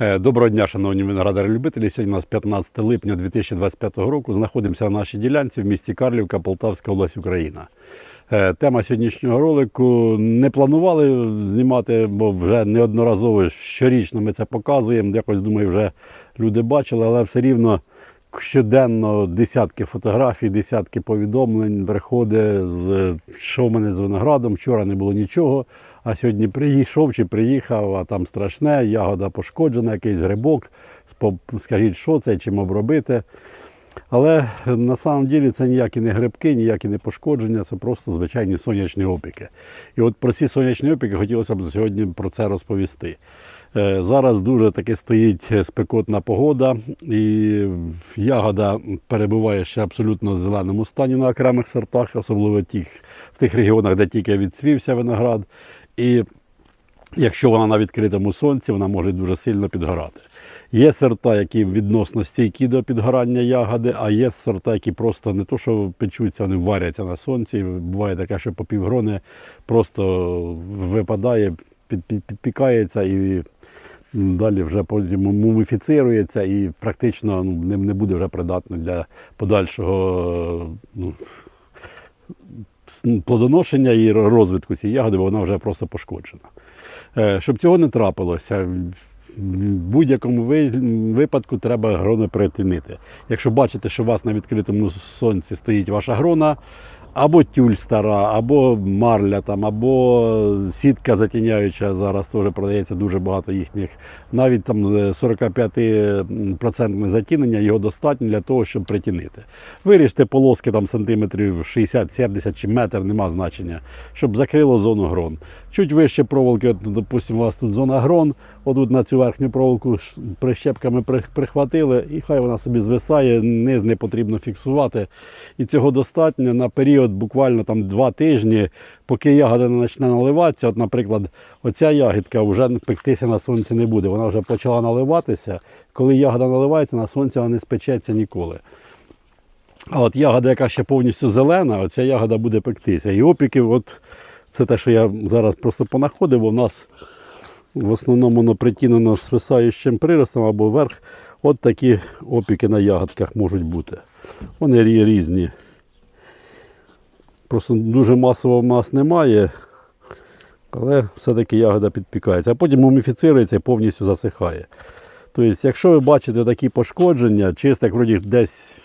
Е, Доброго дня, шановні виноградари-любителі. Сьогодні у нас 15 липня 2025 року. Знаходимося на нашій ділянці в місті Карлівка, Полтавська область, Україна. Е, Тема сьогоднішнього ролику не планували знімати, бо вже неодноразово щорічно ми це показуємо. Якось думаю, вже люди бачили, але все рівно щоденно десятки фотографій, десятки повідомлень приходить з що в мене з виноградом. Вчора не було нічого. А сьогодні приїхав чи приїхав, а там страшне, ягода пошкоджена, якийсь грибок. Скажіть, що це, чим обробити. Але на самом ділі це ніякі не грибки, ніякі не пошкодження, це просто звичайні сонячні опіки. І от про ці сонячні опіки хотілося б сьогодні про це розповісти. Е, Зараз дуже таки стоїть спекотна погода, і ягода перебуває ще абсолютно в зеленому стані на окремих сортах, особливо тих, в тих регіонах, де тільки відцвівся виноград. І якщо вона на відкритому сонці, вона може дуже сильно підгорати. Є сорта, які відносно стійкі до підгорання ягоди, а є сорта, які просто не то, що печуться, вони варяться на сонці. Буває таке, що по півгрони просто випадає, під, під, підпікається і далі вже потім муміфіцирується і практично ну, не, буде вже придатно для подальшого ну, плодоношення і розвитку цієї ягоди, бо вона вже просто пошкоджена. Е, Щоб цього не трапилося, в будь-якому випадку треба грони перетинити. Якщо бачите, що у вас на відкритому сонці стоїть ваша грона, або тюль стара, або марля, там, або сітка затіняюча, зараз теж продається дуже багато їхніх. Навіть там е, 45% затінення його достатньо для того, щоб притінити. Виріжте полоски там сантиметрів 60-70 чи метр, нема значення, щоб закрило зону грон. Чуть вище проволоки, от, допустимо, у вас тут зона грон, отут на цю верхню проволоку прищепками прихватили, і хай вона собі звисає, низ не потрібно фіксувати. І цього достатньо на період буквально там 2 тижні, поки ягода не почне наливатися. От, наприклад, оця ягідка вже пектися на сонці не буде. Вона вже почала наливатися. Коли ягода наливається, на сонці вона не спечеться ніколи. А от ягода, яка ще повністю зелена, оця ягода буде пектися. І опіки, от це те, що я зараз просто понаходив, в нас в основному воно притінено свисаючим приростом або вверх. От такі опіки на ягодках можуть бути. Вони різні. Просто дуже масово мас немає, але все-таки ягода підпікається. А потім муміфіцирується і повністю засихає. Тобто, якщо ви бачите такі пошкодження, чисто як вроді десь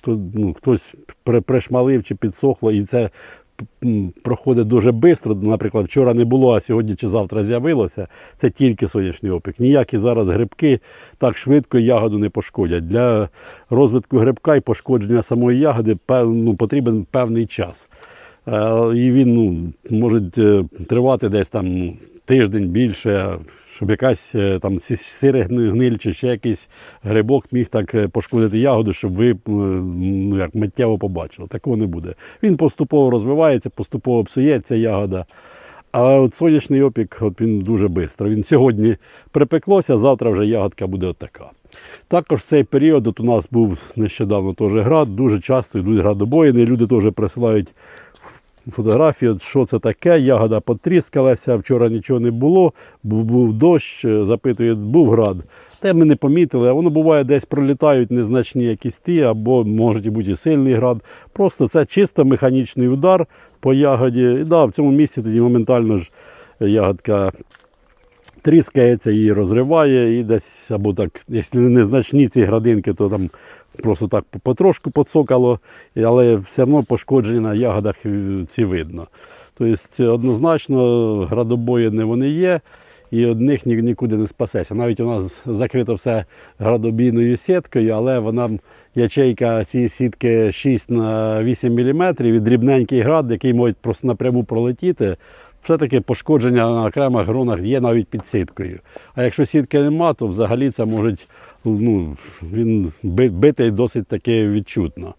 то, ну, хтось при- пришмалив чи підсохло, і це проходить дуже швидко. Наприклад, вчора не було, а сьогодні чи завтра з'явилося. Це тільки сонячний опік. Ніякі зараз грибки так швидко ягоду не пошкодять. Для розвитку грибка і пошкодження самої ягоди ну, потрібен певний час. Е, І він ну, може е, тривати десь там ну, тиждень більше, щоб якась е, там сі- гниль чи ще якийсь грибок міг так е, пошкодити ягоду, щоб ви е, ну, як миттєво побачили. Такого не буде. Він поступово розвивається, поступово псується ягода. А от сонячний опік от він дуже швидко. Він сьогодні припеклося, завтра вже ягодка буде отака. Також в цей період от у нас був нещодавно теж град, дуже часто йдуть градобоїни. Люди теж присилають фотографії, що це таке, ягода потріскалася, вчора нічого не було, був, дощ, запитує, запитують, був град. Те ми не помітили, а воно буває десь пролітають незначні якісь ті, або може бути і сильний град. Просто це чисто механічний удар по ягоді. І да, в цьому місці тоді моментально ж ягодка тріскається, її розриває, і десь, або так, якщо незначні ці градинки, то там просто так потрошку поцокало, але все одно пошкодження на ягодах е, ці видно. Тобто однозначно градобоїни вони є, і одних ні- нікуди не спасеться. Навіть у нас закрито все градобійною сіткою, але вона ячейка цієї сітки 6 на 8 мм і дрібненький град, який може просто напряму пролетіти. Все-таки пошкодження на окремих гронах є навіть під сіткою. А якщо сітки нема, то взагалі це може ну, він битий досить таки відчутно.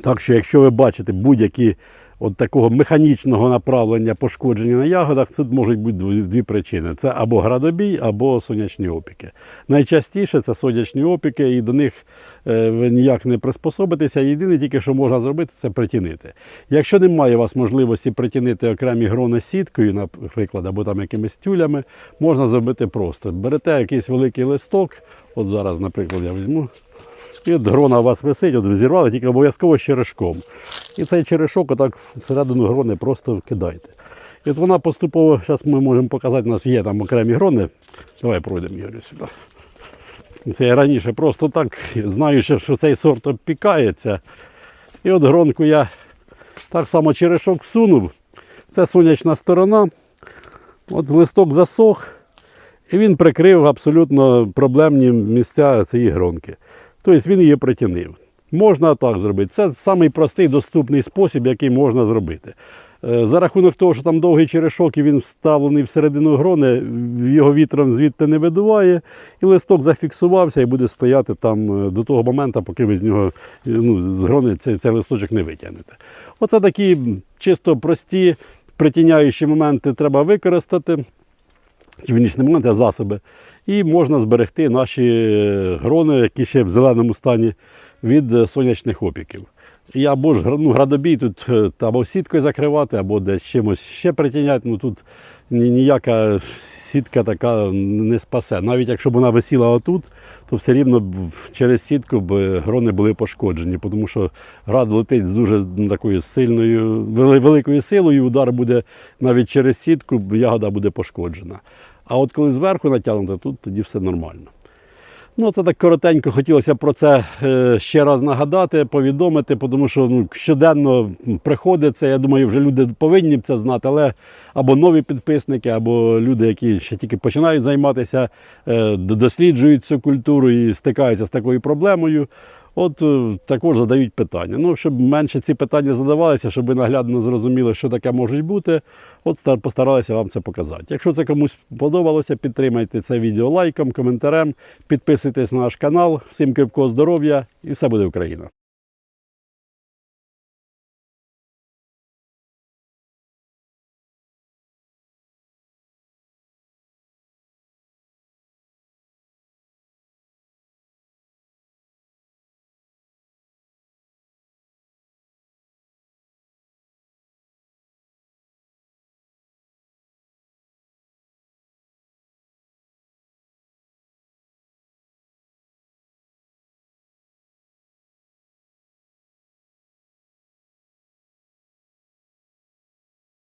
Так що, якщо ви бачите будь-які от такого механічного направлення пошкодження на ягодах, це можуть бути дві, причини: це або градобій, або сонячні опіки. Найчастіше це сонячні опіки, і до них е, ви ніяк не приспособитеся. Єдине тільки, що можна зробити, це притінити. Якщо немає у вас можливості притінити окремі грони сіткою, наприклад, або там якимись тюлями, можна зробити просто. Берете якийсь великий листок, от зараз, наприклад, я візьму. І от грона у вас висить, от ви зірвали, тільки обов'язково черешком. І цей черешок отак всередину грони просто вкидайте. І от вона поступово, зараз ми можемо показати, у нас є там окремі грони. Давай пройдемо Юрій сюди. Це я раніше просто так, знаючи, що цей сорт обпікається. І от гронку я так само черешок всунув. Це сонячна сторона. От листок засох, і він прикрив абсолютно проблемні місця цієї гронки. Тобто він її притягнив. Можна так зробити. Це самий простий доступний спосіб, який можна зробити. Е, За рахунок того, що там довгий черешок і він вставлений всередину грони, його вітром звідти не видуває, і листок зафіксувався і буде стояти там е, до того моменту, поки ви з нього е, ну, з грони цей, цей листочок не витягнете. Оце такі чисто прості притіняючі моменти треба використати вірніше, моменти, а засоби. І можна зберегти наші грони, які ще в зеленому стані, від е, сонячних опіків. І або ж ну, градобій тут е, або сіткою закривати, або десь чимось ще притіняти. Ну тут ніяка сітка така не спасе. Навіть якщо б вона висіла отут, то все рівно через сітку б е, грони були пошкоджені, тому що град летить з дуже ну, такою сильною, великою силою, удар буде навіть через сітку, ягода буде пошкоджена. А от коли зверху натягнуто, тут тоді все нормально. Ну, це так коротенько хотілося про це е, ще раз нагадати, повідомити, тому що ну, щоденно приходить це. Я думаю, вже люди повинні це знати, але або нові підписники, або люди, які ще тільки починають займатися, е, досліджують цю культуру і стикаються з такою проблемою. От е, також задають питання. Ну, щоб менше ці питання задавалися, щоб ви наглядно зрозуміли, що таке може бути. От постаралися вам це показати. Якщо це комусь подобалося, підтримайте це відео лайком, коментарем, підписуйтесь на наш канал. Всім кріпкого здоров'я і все буде Україна!